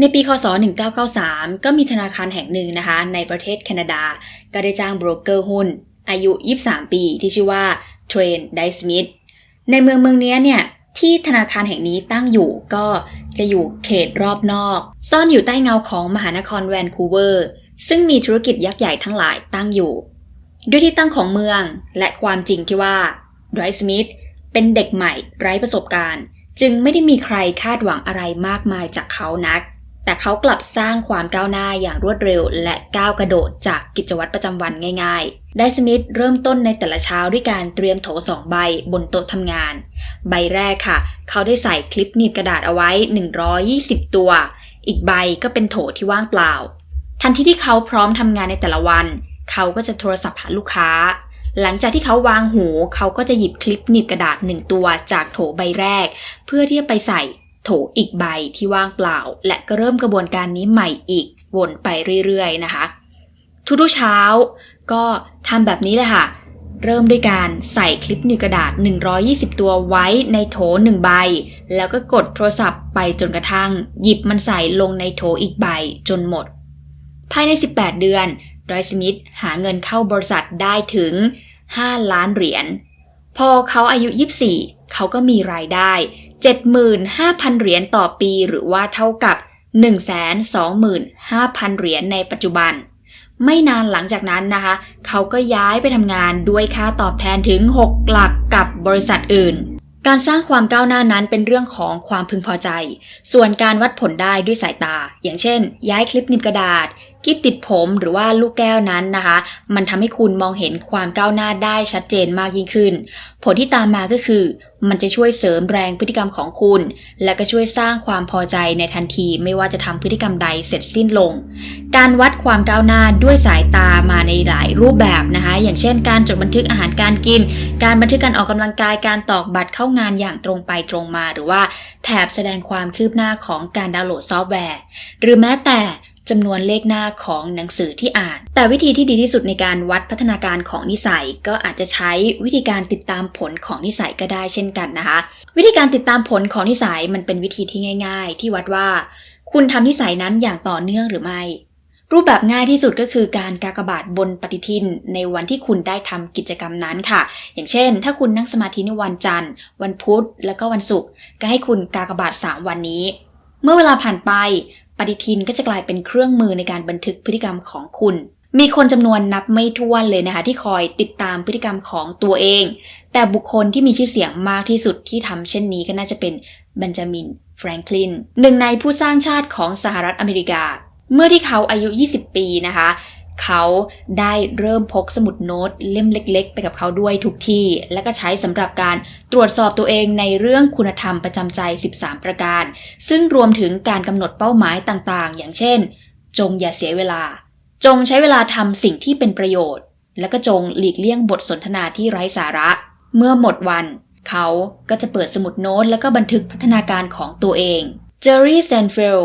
ในปีคศ 1993 ก็มีธนาคารแห่งหนึ่งนะคะ ในประเทศแคนาดา ก็ได้จ้างโบรกเกอร์หุ้น อายุ 23 ปีที่ชื่อว่าเทรนไดสมิธในเมืองเมืองนี้เนี่ยที่ธนาคารแห่งนี้ตั้งอยู่ก็จะอยู่เขตรอบนอก ซ่อนอยู่ใต้เงาของมหานครแวนคูเวอร์ ซึ่งมีธุรกิจยักษ์ใหญ่ทั้งหลายตั้งอยู่ ด้วยที่ตั้งของเมืองและความจริงที่ว่าไดสมิธเป็นเด็กใหม่ไร้ประสบการณ์ จึงไม่ได้มีใครคาดหวังอะไรมากมายจากเขานัก แต่เขากลับสร้างความก้าวหน้าอย่างรวดเร็ว และก้าวกระโดดจากกิจวัตรประจำวันง่ายๆ ไดสมิธเริ่มต้นในแต่ละเช้าด้วยการเตรียมโถสองใบบนโต๊ะทำงาน ใบแรกค่ะ เขาได้ใส่คลิปหนีบกระดาษเอาไว้ 120 ตัว อีกใบก็เป็นโถที่ว่างเปล่า ทันทีที่เขาพร้อมทำงานในแต่ละวัน เขาก็จะโทรศัพท์หาลูกค้า หลังจากที่เขาวางหู เขาก็จะหยิบคลิปหนีบกระดาษหนึ่งตัวจากโถใบแรก เพื่อที่จะไปใส่ โถอีกใบที่ว่างเปล่า และก็เริ่มกระบวนการนี้ใหม่อีกวนไปเรื่อยๆนะคะ ทุกๆเช้าก็ทำแบบนี้เลยค่ะ เริ่มด้วยการใส่คลิปหนีบกระดาษ 120 ตัวไว้ในโถหนึ่งใบ แล้วก็กดโทรศัพท์ไปจนกระทั่ง หยิบมันใส่ลงในโถอีกใบจนหมด ภายใน 18 เดือนไรสมิธหาเงินเข้าบริษัทได้ถึง 5 ล้านเหรียญ พอเขาอายุ 24 เขาก็มีรายได้ 75,000 เหรียญต่อปีหรือว่าเท่ากับ 125,000 เหรียญในปัจจุบัน ไม่นานหลังจากนั้นนะคะ เขาก็ย้ายไปทำงานด้วยค่าตอบแทนถึง 6 หลักกับบริษัทอื่น การสร้างความก้าวหน้านั้นเป็นเรื่องของความพึงพอใจ ส่วนการวัดผลได้ด้วยสายตา อย่างเช่น ย้ายคลิปนิบกระดาษกิบติดผมหรือว่าลูกแก้วนั้นนะคะ มันทำให้คุณมองเห็นความก้าวหน้าได้ชัดเจนมากยิ่งขึ้น ผลที่ตามมาก็คือ มันจะช่วยเสริมแรงพฤติกรรมของคุณ และก็ช่วยสร้างความพอใจในทันทีไม่ว่าจะทำพฤติกรรมใดเสร็จสิ้นลง การวัดความก้าวหน้าด้วยสายตามาในหลายรูปแบบนะคะ อย่างเช่น การจดบันทึกอาหารการกิน การบันทึกการออกกำลังกายการตอกบัตรเข้างานอย่างตรงไปตรงมา หรือว่าแถบแสดงความคืบหน้าของการดาวน์โหลดซอฟต์แวร์ หรือแม้แต่ จำนวนเลขหน้าของหนังสือที่อ่าน แต่วิธีที่ดีที่สุดในการวัดพัฒนาการของนิสัย ก็อาจจะใช้วิธีการติดตามผลของนิสัยก็ได้เช่นกันนะคะ วิธีการติดตามผลของนิสัยมันเป็นวิธีที่ง่าย ๆ ที่วัดว่า คุณทำนิสัยนั้นอย่างต่อเนื่องหรือไม่ รูปแบบง่ายที่สุดก็คือการกากบาทบนปฏิทิน ในวันที่คุณได้ทำกิจกรรมนั้นค่ะ อย่างเช่น ถ้าคุณนั่งสมาธิในวันจันทร์ วันพุธ แล้วก็วันศุกร์ก็ให้คุณกากบาท 3 วันนี้ เมื่อเวลาผ่านไป ปฏิทินก็จะกลายเป็นเครื่องมือในการบันทึกพฤติกรรมของคุณ มีคนจำนวนนับไม่ถ้วนเลยนะคะ ที่คอยติดตามพฤติกรรมของตัวเอง แต่บุคคลที่มีชื่อเสียงมากที่สุดที่ทำเช่นนี้ก็น่าจะเป็นเบนจามินแฟรงคลินหนึ่งในผู้สร้างชาติของสหรัฐอเมริกา เมื่อที่เขาอายุ 20 ปีนะคะ เขาได้เริ่มพกสมุดโน้ตเล่มเล็ก ๆ ไปกับเขาด้วยทุกที่ และก็ใช้สำหรับการตรวจสอบตัวเองในเรื่องคุณธรรมประจำใจ 13 ประการ ซึ่งรวมถึงการกำหนดเป้าหมายต่างๆ อย่างเช่น จงอย่าเสียเวลา จงใช้เวลาทำสิ่งที่เป็นประโยชน์ และก็จงหลีกเลี่ยงบทสนทนาที่ไร้สาระ เมื่อหมดวัน เขาก็จะเปิดสมุดโน้ตแล้วก็บันทึกพัฒนาการของตัวเองเจอร์รี่เซนเฟล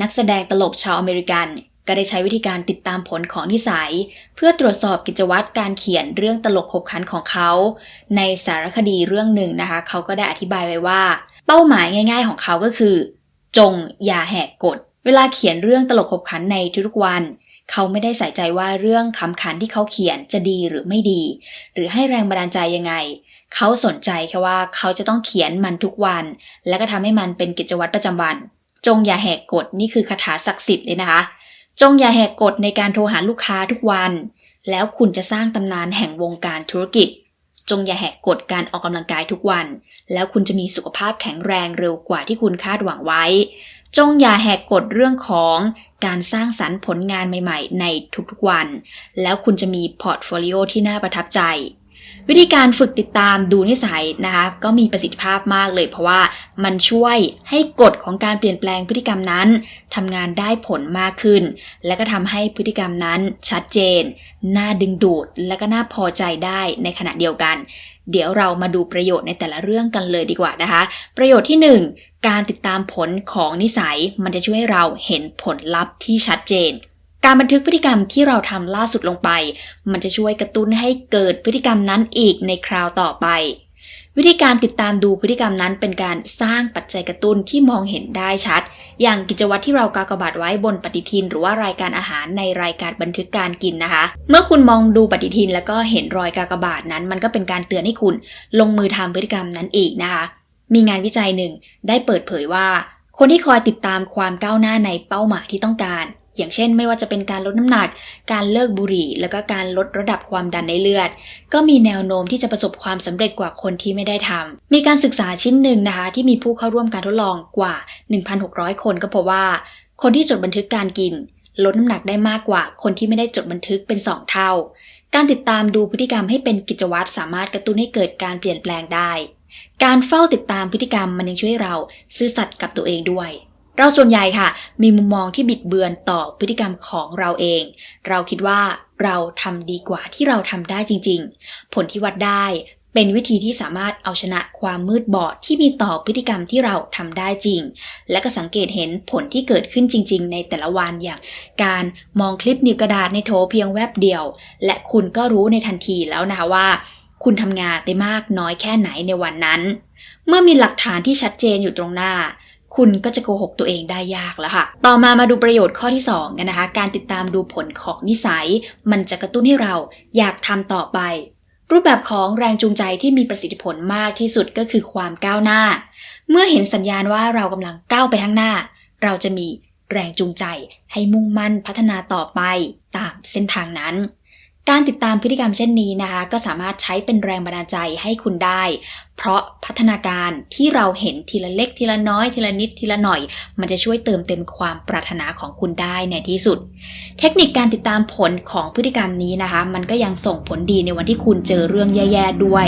นักแสดงตลกชาวอเมริกัน ก็ได้ใช้วิธีการติดตามผลของนิสัย เพื่อตรวจสอบกิจวัตรการเขียนเรื่องตลกขบขันของเขา ในสารคดีเรื่องหนึ่งนะคะ เขาก็ได้อธิบายไว้ว่า เป้าหมายง่าย ๆ ของเขาก็คือ จงอย่าแหกกฎ เวลาเขียนเรื่องตลกขบขันในทุกๆวัน เขาไม่ได้ใส่ใจว่าเรื่องคำขันที่เขาเขียนจะดีหรือไม่ดี หรือให้แรงบันดาลใจยังไงเขาสนใจแค่ว่าเขาจะต้องเขียนมันทุกวัน และก็ทำให้มันเป็นกิจวัตรประจำวัน จงอย่าแหกกฎนี่คือคาถาศักดิ์สิทธิ์เลยนะคะ จงอย่าแหกกฎในการโทรหาลูกค้าทุกวัน แล้วคุณจะสร้างตำนานแห่งวงการธุรกิจ จงอย่าแหกกฎการออกกำลังกายทุกวัน แล้วคุณจะมีสุขภาพแข็งแรงเร็วกว่าที่คุณคาดหวังไว้ จงอย่าแหกกฎเรื่องของการสร้างสรรค์ผลงานใหม่ ๆ ในทุกๆวัน แล้วคุณจะมีพอร์ตโฟลิโอที่น่าประทับใจ วิธีการฝึกติดตามดูนิสัยนะคะก็มีประสิทธิภาพมากเลย เพราะว่ามันช่วยให้กฎของการเปลี่ยนแปลงพฤติกรรมนั้นทำงานได้ผลมากขึ้น และก็ทำให้พฤติกรรมนั้นชัดเจน น่าดึงดูด และก็น่าพอใจได้ในขณะเดียวกัน เดี๋ยวเรามาดูประโยชน์ในแต่ละเรื่องกันเลยดีกว่านะคะ ประโยชน์ที่ 1 การติดตามผลของนิสัยมันจะช่วยให้เราเห็นผลลัพธ์ที่ชัดเจน การบันทึกพฤติกรรมที่เราทำล่าสุดลงไป มันจะช่วยกระตุ้นให้เกิดพฤติกรรมนั้นอีกในคราวต่อไป วิธีการติดตามดูพฤติกรรมนั้นเป็นการสร้างปัจจัยกระตุ้นที่มองเห็นได้ชัด อย่างกิจวัตรที่เรากากบาทไว้บนปฏิทิน หรือว่ารายการอาหารในรายการบันทึกการกินนะคะ เมื่อคุณมองดูปฏิทินแล้วก็เห็นรอยกากบาทนั้น มันก็เป็นการเตือนให้คุณลงมือทำพฤติกรรมนั้นอีกนะคะ มีงานวิจัยหนึ่งได้เปิดเผยว่า คนที่คอยติดตามความก้าวหน้าในเป้าหมายที่ต้องการ อย่างเช่น ไม่ว่าจะเป็นการลดน้ำหนัก การเลิกบุหรี่ แล้วก็การลดระดับความดันในเลือด ก็มีแนวโน้มที่จะประสบความสำเร็จกว่าคนที่ไม่ได้ทำมีการศึกษาชิ้นหนึ่งนะคะ ที่มีผู้เข้าร่วมการทดลองกว่า 1,600 คนก็พบว่า คนที่จดบันทึกการกิน ลดน้ำหนักได้มากกว่า คนที่ไม่ได้จดบันทึกเป็น 2 เท่า การติดตามดูพฤติกรรมให้เป็นกิจวัตรสามารถกระตุ้นให้เกิดการเปลี่ยนแปลงได้ การเฝ้าติดตามพฤติกรรมมันยังช่วยเรา ซื่อสัตย์กับตัวเองด้วย เราส่วนใหญ่ค่ะ มีมุมมองที่บิดเบือนต่อพฤติกรรมของเราเอง เราคิดว่าเราทำดีกว่าที่เราทำได้จริง ๆ ผลที่วัดได้เป็นวิธีที่สามารถเอาชนะความมืดบอดที่มีต่อพฤติกรรมที่เราทำได้จริง และก็สังเกตเห็นผลที่เกิดขึ้นจริง ๆ ในแต่ละวันอย่าง การมองคลิปหนีบกระดาษในโถเพียงแวบเดียว และคุณก็รู้ในทันทีแล้วนะคะว่า คุณทำงานไปมากน้อยแค่ไหนในวันนั้น เมื่อมีหลักฐานที่ชัดเจนอยู่ตรงหน้า คุณก็จะโกหกตัวเองได้ยากแล้วค่ะ ต่อมามาดูประโยชน์ข้อที่2กันนะคะ การติดตามดูผลของนิสัย มันจะกระตุ้นให้เราอยากทำต่อไป รูปแบบของแรงจูงใจที่มีประสิทธิผลมากที่สุดก็คือความก้าวหน้า เมื่อเห็นสัญญาณว่าเรากำลังก้าวไปข้างหน้า เราจะมีแรงจูงใจให้มุ่งมั่นพัฒนาต่อไปตามเส้นทางนั้น การติดตามพฤติกรรมเช่นนี้นะคะ ก็สามารถใช้เป็นแรงบันดาลใจให้คุณได้ เพราะพัฒนาการที่เราเห็นทีละเล็กทีละน้อยทีละนิดทีละหน่อย มันจะช่วยเติมเต็มความปรารถนาของคุณได้ในที่สุด เทคนิคการติดตามผลของพฤติกรรมนี้นะคะ มันก็ยังส่งผลดีในวันที่คุณเจอเรื่องแย่ๆด้วย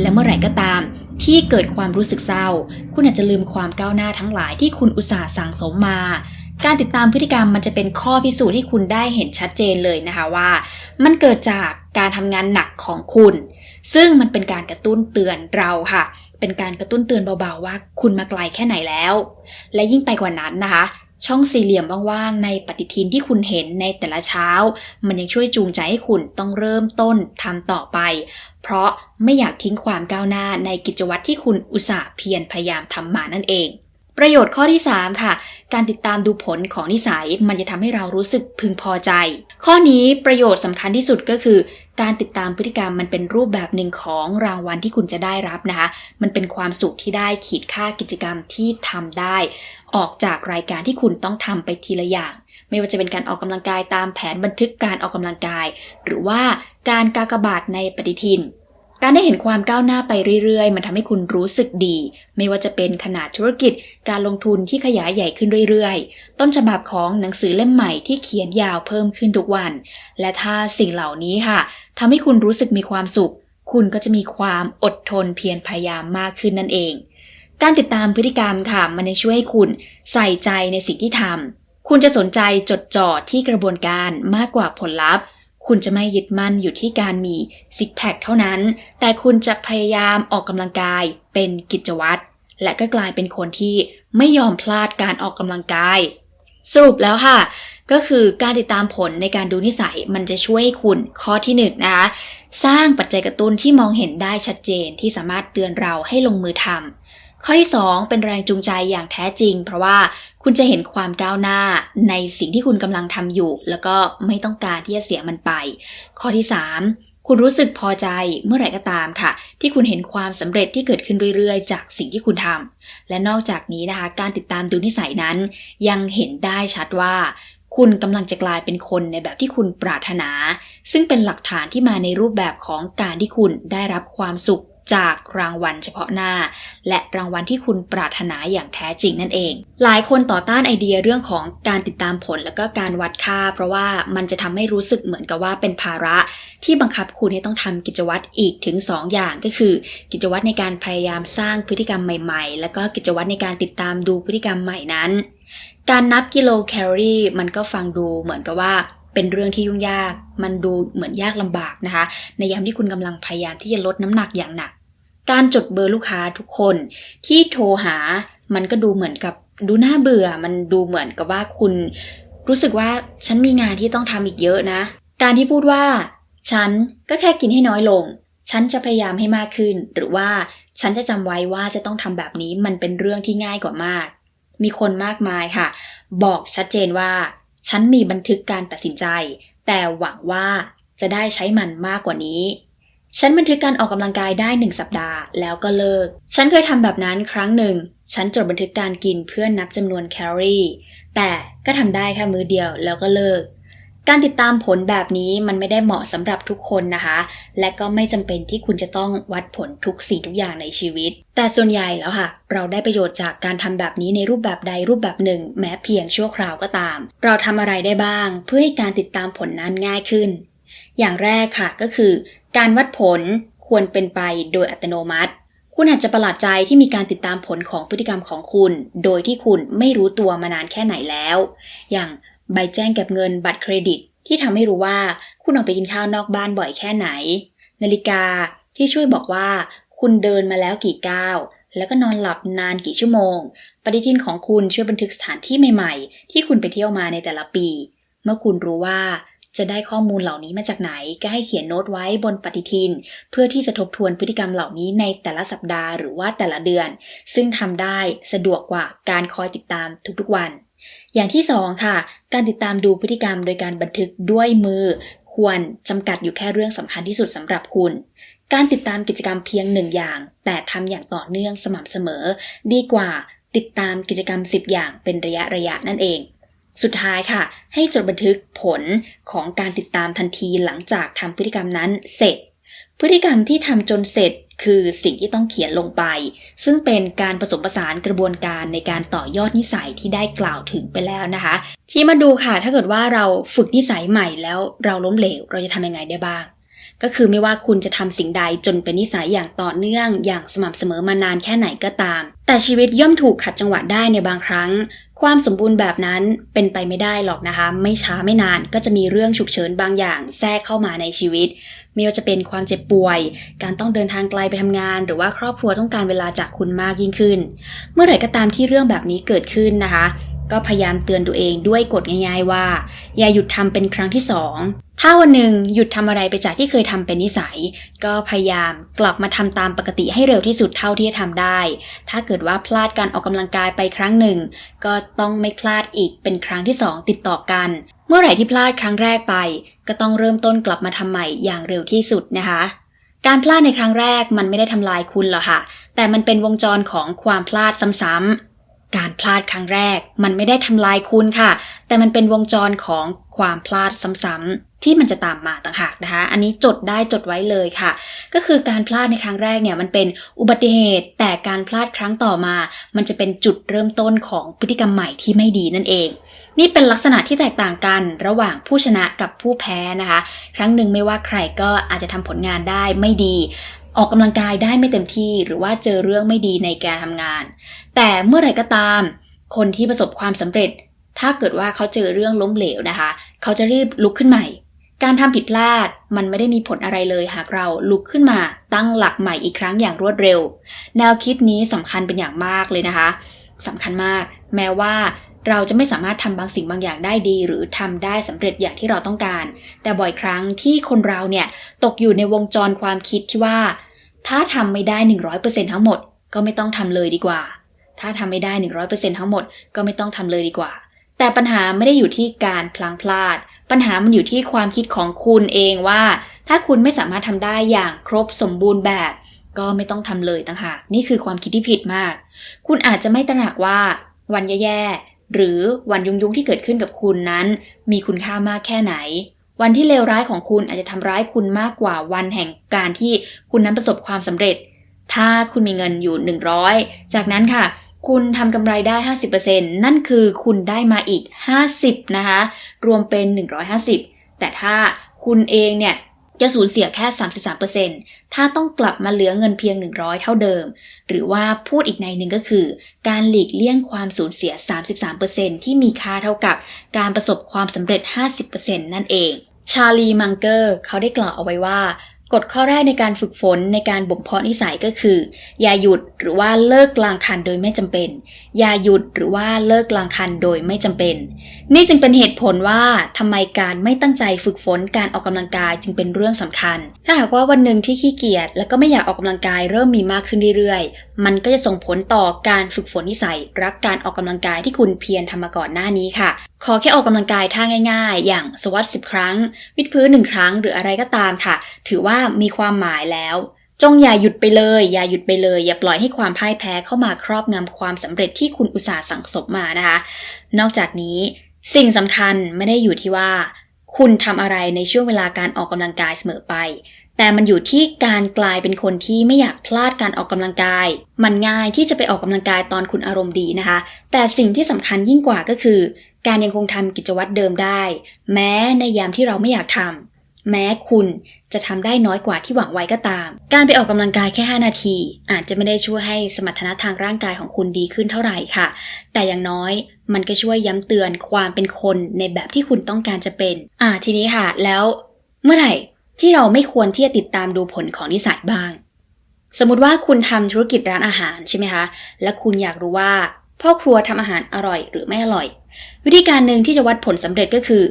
และเมื่อไหร่ก็ตามที่เกิดความรู้สึกเศร้า คุณอาจจะลืมความก้าวหน้าทั้งหลายที่คุณอุตส่าห์สั่งสมมา การติดตามพฤติกรรมมันจะเป็นข้อพิสูจน์ที่คุณได้เห็นชัดเจนเลยนะคะว่า มันเกิดจากการทำงานหนักของคุณ ซึ่งมันเป็นการกระตุ้นเตือนเราค่ะ เป็นการกระตุ้นเตือนเบาๆ ว่าคุณมาไกลแค่ไหนแล้ว และยิ่งไปกว่านั้นนะคะ ช่องสี่เหลี่ยมว่างๆ ในปฏิทินที่คุณเห็นในแต่ละเช้า มันยังช่วยจูงใจให้คุณต้องเริ่มต้นทำต่อไป เพราะไม่อยากทิ้งความก้าวหน้าในกิจวัตรที่คุณอุตส่าห์เพียรพยายามทำมานั่นเอง ประโยชน์ข้อที่ 3 ค่ะ การติดตามดูผลของนิสัย มันจะทำให้เรารู้สึกพึงพอใจ ข้อนี้ประโยชน์สำคัญที่สุดก็คือ การติดตามพฤติกรรมมันเป็นรูปแบบหนึ่งของรางวัลที่คุณจะได้รับนะคะ มันเป็นความสุขที่ได้ขีดค่ากิจกรรมที่ทำได้ ออกจากรายการที่คุณต้องทำไปทีละอย่าง ไม่ว่าจะเป็นการออกกำลังกายตามแผนบันทึกการออกกำลังกาย หรือว่าการกากบาทในปฏิทิน การได้เห็นความก้าวหน้าไปเรื่อยๆ มันทำให้คุณรู้สึกดี ไม่ว่าจะเป็นขนาดธุรกิจ การลงทุนที่ขยายใหญ่ขึ้นเรื่อยๆ ต้นฉบับของหนังสือเล่มใหม่ที่เขียนยาวเพิ่มขึ้นทุกวัน และถ้าสิ่งเหล่านี้ค่ะทำให้คุณรู้สึกมีความสุข คุณก็จะมีความอดทนเพียรพยายามมากขึ้นนั่นเอง การติดตามพฤติกรรมค่ะ มันจะช่วยให้คุณใส่ใจในสิ่งที่ทำคุณจะสนใจจดจ่อที่กระบวนการมากกว่าผลลัพธ์ คุณจะไม่ยึดมั่นอยู่ที่การมีซิกแพคเท่านั้น แต่คุณจะพยายามออกกำลังกายเป็นกิจวัตร และก็กลายเป็นคนที่ไม่ยอมพลาดการออกกำลังกาย สรุปแล้วค่ะ ก็คือการติดตามผลในการดูนิสัยมันจะช่วยให้คุณข้อที่หนึ่งนะคะสร้างปัจจัยกระตุ้นที่มองเห็นได้ชัดเจนที่สามารถเตือนเราให้ลงมือทำข้อที่ 2 เป็นแรงจูงใจอย่างแท้จริง เพราะว่า คุณจะเห็นความก้าวหน้าในสิ่งที่คุณกำลังทำอยู่ แล้วก็ไม่ต้องการที่จะเสียมันไป ข้อที่ 3 คุณรู้สึกพอใจเมื่อไหร่ก็ตามค่ะ ที่คุณเห็นความสำเร็จที่เกิดขึ้นเรื่อยๆ จากสิ่งที่คุณทำและนอกจากนี้นะคะ การติดตามดูนิสัยนั้น ยังเห็นได้ชัดว่าคุณกำลังจะกลายเป็นคนในแบบที่คุณปรารถนา ซึ่งเป็นหลักฐานที่มาในรูปแบบของการที่คุณได้รับความสุข จากรางวัลเฉพาะหน้า และรางวัลที่คุณปรารถนาอย่างแท้จริงนั่นเอง หลายคนต่อต้านไอเดียเรื่องของการติดตามผลแล้วก็การวัดค่า เพราะว่ามันจะทำให้รู้สึกเหมือนกับว่าเป็นภาระที่บังคับคุณให้ต้องทำกิจวัตรอีกถึง 2 อย่างก็คือ กิจวัตรในการพยายามสร้างพฤติกรรมใหม่ ๆ แล้วก็กิจวัตรในการติดตามดูพฤติกรรมใหม่นั้น การนับกิโลแคลอรี่มันก็ฟังดูเหมือนกับว่า เป็นเรื่องที่ยุ่งยาก มันดูเหมือนยากลำบากนะคะ ในยามที่คุณกำลังพยายามที่จะลดน้ำหนักอย่างหนัก การจดเบอร์ลูกค้าทุกคนที่โทรหา มันก็ดูเหมือนกับดูน่าเบื่อ มันดูเหมือนกับว่าคุณ รู้สึกว่าฉันมีงานที่ต้องทำอีกเยอะนะ การที่พูดว่า ฉันก็แค่กินให้น้อยลง ฉันจะพยายามให้มากขึ้น หรือว่าฉันจะจำไว้ว่าจะต้องทำแบบนี้มันเป็นเรื่องที่ง่ายกว่ามาก มีคนมากมายค่ะ บอกชัดเจนว่า ฉันมีบันทึกการตัดสินใจ แต่หวังว่าจะได้ใช้มันมากกว่านี้ ฉันบันทึกการออกกำลังกายได้หนึ่งสัปดาห์แล้วก็เลิก ฉันเคยทำแบบนั้นครั้งหนึ่ง ฉันจดบันทึกการกินเพื่อนับจำนวนแคลอรี่ แต่ก็ทำได้แค่มือเดียวแล้วก็เลิก การติดตามผลแบบนี้มันไม่ได้เหมาะสำหรับทุกคนนะคะ และก็ไม่จำเป็นที่คุณจะต้องวัดผลทุกสิ่งทุกอย่างในชีวิต แต่ส่วนใหญ่แล้วค่ะ เราได้ประโยชน์จากการทำแบบนี้ในรูปแบบใดรูปแบบหนึ่ง แม้เพียงชั่วคราวก็ตาม เราทำอะไรได้บ้าง เพื่อให้การติดตามผลนั้นง่ายขึ้น อย่างแรกค่ะก็คือ การวัดผลควรเป็นไปโดยอัตโนมัติคุณอาจจะประหลาดใจที่มีการติดตามผลของพฤติกรรมของคุณ โดยที่คุณไม่รู้ตัวมานานแค่ไหนแล้ว อย่าง ใบแจ้งเก็บเงินบัตรเครดิต ที่ทำให้รู้ว่าคุณออกไปกินข้าวนอกบ้านบ่อยแค่ไหน นาฬิกาที่ช่วยบอกว่า คุณเดินมาแล้วกี่ก้าวแล้วก็นอนหลับนานกี่ชั่วโมง ปฏิทินของคุณช่วยบันทึกสถานที่ใหม่ ๆ ที่คุณไปเที่ยวมาในแต่ละปี เมื่อคุณรู้ว่าจะได้ข้อมูลเหล่านี้มาจากไหน ก็ให้เขียนโน้ตไว้บนปฏิทิน เพื่อที่จะทบทวนพฤติกรรมเหล่านี้ในแต่ละสัปดาห์หรือว่าแต่ละเดือน ซึ่งทำได้สะดวกกว่าการคอยติดตามทุกๆวัน อย่างที่ 2 ค่ะ การติดตามดูพฤติกรรมโดยการบันทึกด้วยมือ ควรจำกัดอยู่แค่เรื่องสำคัญที่สุดสำหรับคุณ การติดตามกิจกรรมเพียงหนึ่งอย่าง แต่ทำอย่างต่อเนื่องสม่ำเสมอ ดีกว่าติดตามกิจกรรม 10 อย่างเป็นระยะระยะนั่นเอง สุดท้ายค่ะ ให้จดบันทึกผลของการติดตามทันทีหลังจากทำพฤติกรรมนั้นเสร็จ พฤติกรรมที่ทำจนเสร็จ คือสิ่งที่ต้องเขียนลงไป ซึ่งเป็นการผสมผสานกระบวนการในการต่อยอดนิสัยที่ได้กล่าวถึงไปแล้วนะคะ ที่มาดูค่ะ ถ้าเกิดว่าเราฝึกนิสัยใหม่แล้วเราล้มเหลว เราจะทำยังไงได้บ้าง ก็คือไม่ว่าคุณจะทำสิ่งใดจนเป็นนิสัยอย่างต่อเนื่อง อย่างสม่ำเสมอมานานแค่ไหนก็ตาม แต่ชีวิตย่อมถูกขัดจังหวะได้ในบางครั้ง ความสมบูรณ์แบบนั้นเป็นไปไม่ได้หรอกนะคะ ไม่ช้าไม่นานก็จะมีเรื่องฉุกเฉินบางอย่างแทรกเข้ามาในชีวิต ไม่ว่าจะเป็นความเจ็บป่วย การต้องเดินทางไกลไปทำงาน หรือว่าครอบครัวต้องการเวลาจากคุณมากยิ่งขึ้น เมื่อไหร่ก็ตามที่เรื่องแบบนี้เกิดขึ้นนะคะ ก็พยายามเตือนตัวเองด้วยกฎง่ายๆว่า อย่าหยุดทำเป็นครั้งที่สองถ้าวันหนึ่งหยุดทำอะไรไปจากที่เคยทำเป็นนิสัย ก็พยายามกลับมาทำตามปกติให้เร็วที่สุดเท่าที่จะทำได้ ถ้าเกิดว่าพลาดการออกกำลังกายไปครั้งหนึ่ง ก็ต้องไม่พลาดอีกเป็นครั้งที่สองติดต่อกันเมื่อไหร่ที่พลาดครั้งแรกไป ก็ต้องเริ่มต้นกลับมาทำใหม่อย่างเร็วที่สุดนะคะ การพลาดในครั้งแรกมันไม่ได้ทำลายคุณหรอกค่ะ แต่มันเป็นวงจรของความพลาดซ้ำๆการพลาดครั้งแรกมันไม่ได้ทำลายคุณค่ะ แต่มันเป็นวงจรของความพลาดซ้ำๆ ที่มันจะตามมาต่างหากนะคะ อันนี้จดได้จดไว้เลยค่ะ ก็คือการพลาดในครั้งแรกเนี่ยมันเป็นอุบัติเหตุ แต่การพลาดครั้งต่อมา มันจะเป็นจุดเริ่มต้นของพฤติกรรมใหม่ที่ไม่ดีนั่นเองนี่เป็นลักษณะที่แตกต่างกันระหว่างผู้ชนะกับผู้แพ้นะคะ ครั้งหนึ่งไม่ว่าใครก็อาจจะทำผลงานได้ไม่ดี ออกกำลังกายได้ไม่เต็มที่ หรือว่าเจอเรื่องไม่ดีในการทำงาน แต่เมื่อไหร่ก็ตาม คนที่ประสบความสำเร็จ ถ้าเกิดว่าเขาเจอเรื่องล้มเหลวนะคะ เขาจะรีบลุกขึ้นใหม่ การทำผิดพลาดมันไม่ได้มีผลอะไรเลยหากเราลุกขึ้นมาตั้งหลักใหม่อีกครั้งอย่างรวดเร็ว แนวคิดนี้สำคัญเป็นอย่างมากเลยนะคะสำคัญมาก แม้ว่าเราจะไม่สามารถทำบางสิ่งบางอย่างได้ดี หรือทำได้สำเร็จอย่างที่เราต้องการ แต่บ่อยครั้งที่คนเราเนี่ยตกอยู่ในวงจรความคิดที่ว่า ถ้าทำไม่ได้ 100%ทั้งหมด ก็ไม่ต้องทำเลยดีกว่า ถ้าทำไม่ได้ 100%ทั้งหมด ก็ไม่ต้องทำเลยดีกว่า แต่ปัญหาไม่ได้อยู่ที่การพลังพลาด ปัญหามันอยู่ที่ความคิดของคุณเองว่า ถ้าคุณไม่สามารถทำได้อย่างครบสมบูรณ์แบบ ก็ไม่ต้องทำเลยต่างหากนี่คือความคิดที่ผิดมาก คุณอาจจะไม่ตระหนักว่า วันแย่ๆหรือวันยุ่งๆที่เกิดขึ้นกับคุณนั้น มีคุณค่ามากแค่ไหน วันที่เลวร้ายของคุณอาจจะทำร้ายคุณมากกว่าวันแห่งการที่คุณนั้นประสบความสำเร็จ ถ้าคุณมีเงินอยู่ 100 จากนั้นค่ะ คุณทำกำไรได้ 50%นั่นคือคุณได้มาอีก 50 นะคะ รวมเป็น 150 แต่ถ้าคุณเองเนี่ยจะสูญเสียแค่ 33%ถ้าต้องกลับมาเหลือเงินเพียง 100 เท่าเดิม หรือว่าพูดอีกในหนึ่งก็คือ การหลีกเลี่ยงความสูญเสีย 33%ที่มีค่าเท่ากับการประสบความสำเร็จ 50%นั่นเอง ชาลีมังเกอร์เขาได้กล่าวเอาไว้ว่า กฎข้อแรกในการฝึกฝนในการบ่มเพาะนิสัยก็คือ อย่าหยุดหรือว่าเลิกกลางคันโดยไม่จำเป็น อย่าหยุดหรือว่าเลิกกลางคันโดยไม่จำเป็นนี่จึงเป็นเหตุผลว่าทำไมการไม่ตั้งใจฝึกฝนการออกกำลังกายจึงเป็นเรื่องสำคัญ ถ้าหากว่าวันหนึ่งที่ขี้เกียจแล้วก็ไม่อยากออกกำลังกายเริ่มมีมากขึ้นเรื่อยๆ มันก็จะส่งผลต่อการฝึกฝนนิสัยรักการออกกำลังกายที่คุณเพียรทำมาก่อนหน้านี้ค่ะ ขอแค่ออกกำลังกายท่าง่าย ๆ อย่างสวัสดสิบครั้ง วิดพื้นหนึ่งครั้งหรืออะไรก็ตามค่ะ ถือว่ามีความหมายแล้วจงอย่าหยุดไปเลย อย่าหยุดไปเลย อย่าปล่อยให้ความพ่ายแพ้เข้ามาครอบงำความสำเร็จที่คุณอุตสาห์สั่งสมมานะคะ นอกจากนี้ สิ่งสำคัญไม่ได้อยู่ที่ว่า คุณทำอะไรในช่วงเวลาการออกกำลังกายเสมอไป แต่มันอยู่ที่การกลายเป็นคนที่ไม่อยากพลาดการออกกำลังกาย มันง่ายที่จะไปออกกำลังกายตอนคุณอารมณ์ดีนะคะ แต่สิ่งที่สำคัญยิ่งกว่าก็คือ การยังคงทำกิจวัตรเดิมได้ แม้ในยามที่เราไม่อยากทำ แม้คุณจะทำได้น้อยกว่าที่หวังไว้ก็ตาม การไปออกกำลังกายแค่ 5 นาที อาจจะไม่ได้ช่วยให้สมรรถนะทางร่างกายของคุณดีขึ้นเท่าไหร่ค่ะ แต่อย่างน้อยมันก็ช่วยย้ำเตือนความเป็นคนในแบบที่คุณต้องการจะเป็น อ่าทีนี้ค่ะ แล้วเมื่อไหร่ที่เราไม่ควรที่จะติดตามดูผลของนิสัยบ้าง สมมติว่าคุณทำธุรกิจร้านอาหารใช่ไหมคะ และคุณอยากรู้ว่า พ่อครัวทำอาหารอร่อยหรือไม่อร่อย วิธีการหนึ่งที่จะวัดผลสำเร็จก็คือ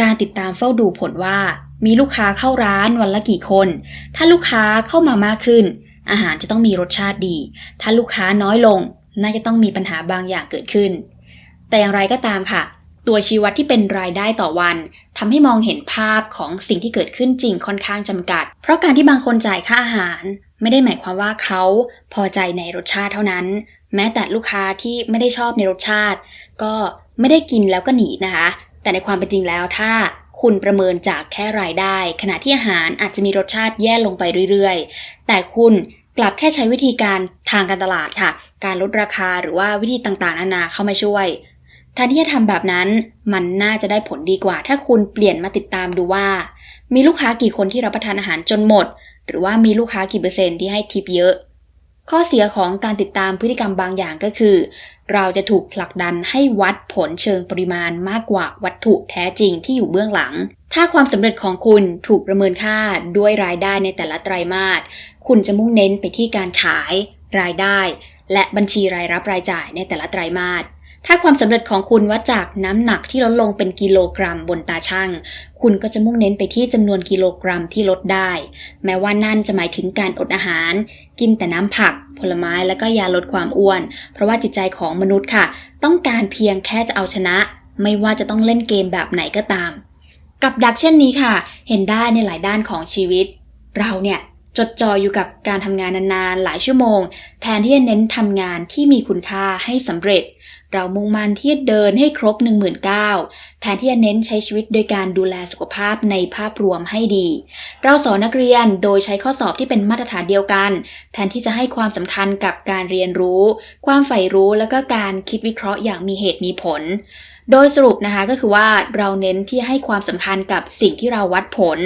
การติดตามเฝ้าดูผลว่า มีลูกค้าเข้าร้านวันละกี่คน ถ้าลูกค้าเข้ามามากขึ้น อาหารจะต้องมีรสชาติดี ถ้าลูกค้าน้อยลง น่าจะต้องมีปัญหาบางอย่างเกิดขึ้น แต่อย่างไรก็ตามค่ะ ตัวชี้วัดที่เป็นรายได้ต่อวันทำให้มองเห็นภาพของสิ่งที่เกิดขึ้นจริงค่อนข้างจำกัด เพราะการที่บางคนจ่ายค่าอาหาร ไม่ได้หมายความว่าเขาพอใจในรสชาติเท่านั้น แม้แต่ลูกค้าที่ไม่ได้ชอบในรสชาติ ก็ไม่ได้กินแล้วก็หนีนะคะ แต่ในความเป็นจริงแล้วถ้า คุณประเมินจากแค่รายได้ ขณะที่อาหารอาจจะมีรสชาติแย่ลงไปเรื่อยๆ แต่คุณกลับแค่ใช้วิธีการทางการตลาดค่ะ การลดราคาหรือว่าวิธีต่างๆนานาเข้ามาช่วยแทนที่จะทำแบบนั้นมันน่าจะได้ผลดีกว่า ถ้าคุณเปลี่ยนมาติดตามดูว่า มีลูกค้ากี่คนที่รับประทานอาหารจนหมด หรือว่ามีลูกค้ากี่เปอร์เซ็นต์ที่ให้ทิปเยอะ ข้อเสียของการติดตามพฤติกรรมบางอย่างก็คือ เราจะถูกผลักดันให้วัดผลเชิงปริมาณมากกว่าวัตถุแท้จริงที่อยู่เบื้องหลัง ถ้าความสำเร็จของคุณถูกประเมินค่าด้วยรายได้ในแต่ละไตรมาส คุณจะมุ่งเน้นไปที่การขาย รายได้ และบัญชีรายรับรายจ่ายในแต่ละไตรมาส ถ้าความสำเร็จของคุณวัดจากน้ำหนักที่ลดลงเป็นกิโลกรัมบนตาช่าง คุณก็จะมุ่งเน้นไปที่จำนวนกิโลกรัมที่ลดได้ แม้ว่านั่นจะหมายถึงการอดอาหาร กินแต่น้ำผัก ผลไม้และก็ยาลดความอ้วน เพราะว่าจิตใจของมนุษย์ค่ะ ต้องการเพียงแค่จะเอาชนะ ไม่ว่าจะต้องเล่นเกมแบบไหนก็ตาม กับดักเช่นนี้ค่ะ เห็นได้ในหลายด้านของชีวิต เราเนี่ยจดจ่ออยู่กับการทำงานนานๆ หลายชั่วโมง แทนที่จะเน้นทำงานที่มีคุณค่าให้สำเร็จ เรามุ่งมั่นที่จะเดินให้ครบ 19,000แทนที่จะเน้นใช้ชีวิตโดยการดูแลสุขภาพในภาพรวมให้ดี เราสอนนักเรียนโดยใช้ข้อสอบที่เป็นมาตรฐานเดียวกัน แทนที่จะให้ความสำคัญกับการเรียนรู้ ความใฝ่รู้แล้วก็การคิดวิเคราะห์อย่างมีเหตุมีผลโดยสรุปนะคะก็คือว่าเราเน้นที่ให้ความสำคัญกับสิ่งที่เราวัดผล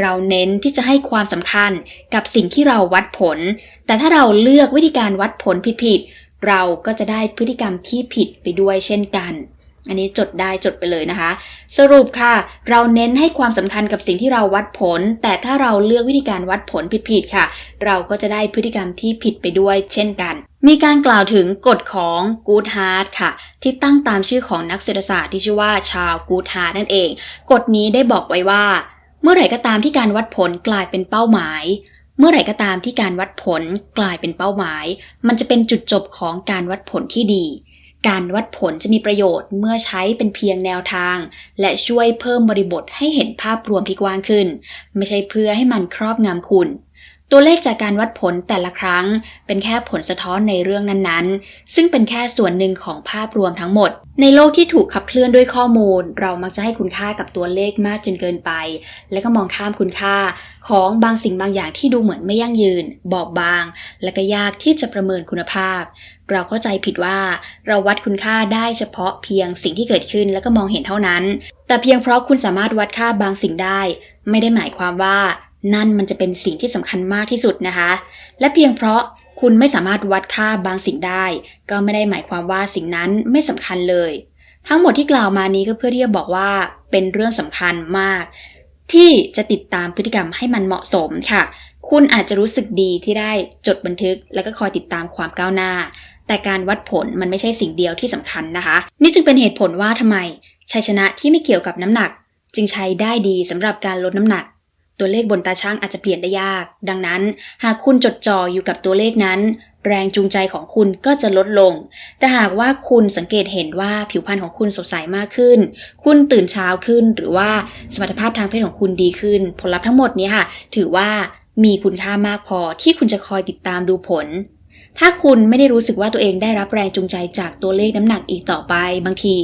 เราเน้นที่จะให้ความสำคัญกับสิ่งที่เราวัดผล แต่ถ้าเราเลือกวิธีการวัดผลผิดๆ เราก็จะได้พฤติกรรมที่ผิดไปด้วยเช่นกัน อันนี้จดได้จดไปเลยนะคะ สรุปค่ะ เราเน้นให้ความสำคัญกับสิ่งที่เราวัดผล แต่ถ้าเราเลือกวิธีการวัดผลผิดๆค่ะ เราก็จะได้พฤติกรรมที่ผิดไปด้วยเช่นกันมีการกล่าวถึงกฎของ Good Heart ค่ะ ที่ตั้งตามชื่อของนักเศรษฐศาสตร์ที่ชื่อว่าชาว Good Heart นั่นเอง กฎนี้ได้บอกไว้ว่า เมื่อไหร่ก็ตามที่การวัดผลกลายเป็นเป้าหมาย เมื่อไหร่ก็ตามที่การวัดผลกลายเป็นเป้าหมาย มันจะเป็นจุดจบของการวัดผลที่ดี การวัดผลจะมีประโยชน์เมื่อใช้เป็นเพียงแนวทาง และช่วยเพิ่มบริบทให้เห็นภาพรวมที่กว้างขึ้น ไม่ใช่เพื่อให้มันครอบงำคุณ ตัวเลขจากการวัดผลแต่ละครั้ง เป็นแค่ผลสะท้อนในเรื่องนั้นๆ ซึ่งเป็นแค่ส่วนหนึ่งของภาพรวมทั้งหมด ในโลกที่ถูกขับเคลื่อนด้วยข้อมูล เรามักจะให้คุณค่ากับตัวเลขมากจนเกินไป และก็มองข้ามคุณค่า ของบางสิ่งบางอย่างที่ดูเหมือนไม่ยั่งยืน บอบบาง และก็ยากที่จะประเมินคุณภาพ เราเข้าใจผิดว่า เราวัดคุณค่าได้เฉพาะเพียงสิ่งที่เกิดขึ้นแล้วก็มองเห็นเท่านั้น แต่เพียงเพราะคุณสามารถวัดค่าบางสิ่งได้ ไม่ได้หมายความว่า นั่นมันจะเป็นสิ่งที่สำคัญมากที่สุดนะคะ และเพียงเพราะคุณไม่สามารถวัดค่าบางสิ่งได้ ก็ไม่ได้หมายความว่าสิ่งนั้นไม่สำคัญเลย ทั้งหมดที่กล่าวมานี้ก็เพื่อที่จะบอกว่าเป็นเรื่องสำคัญมาก ที่จะติดตามพฤติกรรมให้มันเหมาะสมค่ะ คุณอาจจะรู้สึกดีที่ได้จดบันทึก แล้วก็คอยติดตามความก้าวหน้า แต่การวัดผลมันไม่ใช่สิ่งเดียวที่สำคัญนะคะ นี่จึงเป็นเหตุผลว่าทำไมชัยชนะที่ไม่เกี่ยวกับน้ำหนัก จึงใช้ได้ดีสำหรับการลดน้ำหนัก ตัวเลขบนตาช่างอาจจะเปลี่ยนได้ยาก ดังนั้น หากคุณจดจ่ออยู่กับตัวเลขนั้น แรงจูงใจของคุณก็จะลดลง แต่หากว่าคุณสังเกตเห็นว่าผิวพรรณของคุณสดใสมากขึ้น คุณตื่นเช้าขึ้น หรือว่าสมรรถภาพทางเพศของคุณดีขึ้น ผลลัพธ์ทั้งหมดนี้ค่ะ ถือว่ามีคุณค่ามากพอที่คุณจะคอยติดตามดูผล ถ้าคุณไม่ได้รู้สึกว่าตัวเองได้รับแรงจูงใจจากตัวเลขน้ำหนักอีกต่อไป บางที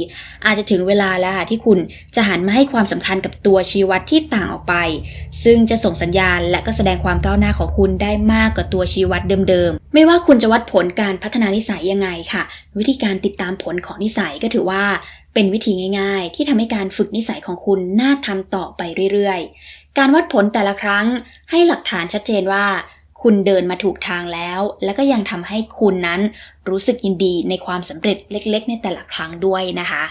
อาจจะถึงเวลาแล้วค่ะที่คุณจะหันมาให้ความสำคัญกับตัวชี้วัดที่ต่างออกไป ซึ่งจะส่งสัญญาณและก็แสดงความก้าวหน้าของคุณได้มากกว่าตัวชี้วัดเดิมๆ ไม่ว่าคุณจะวัดผลการพัฒนานิสัยยังไงค่ะ วิธีการติดตามผลของนิสัยก็ถือว่าเป็นวิธีง่าย ๆ ที่ทำให้การฝึกนิสัยของคุณน่าทำต่อไปเรื่อยๆ การวัดผลแต่ละครั้งให้หลักฐานชัดเจนว่า คุณเดินมาถูกทางแล้ว และก็ยังทำให้คุณนั้นรู้สึกยินดีในความสำเร็จเล็ก ๆ ในแต่ละครั้งด้วยนะคะ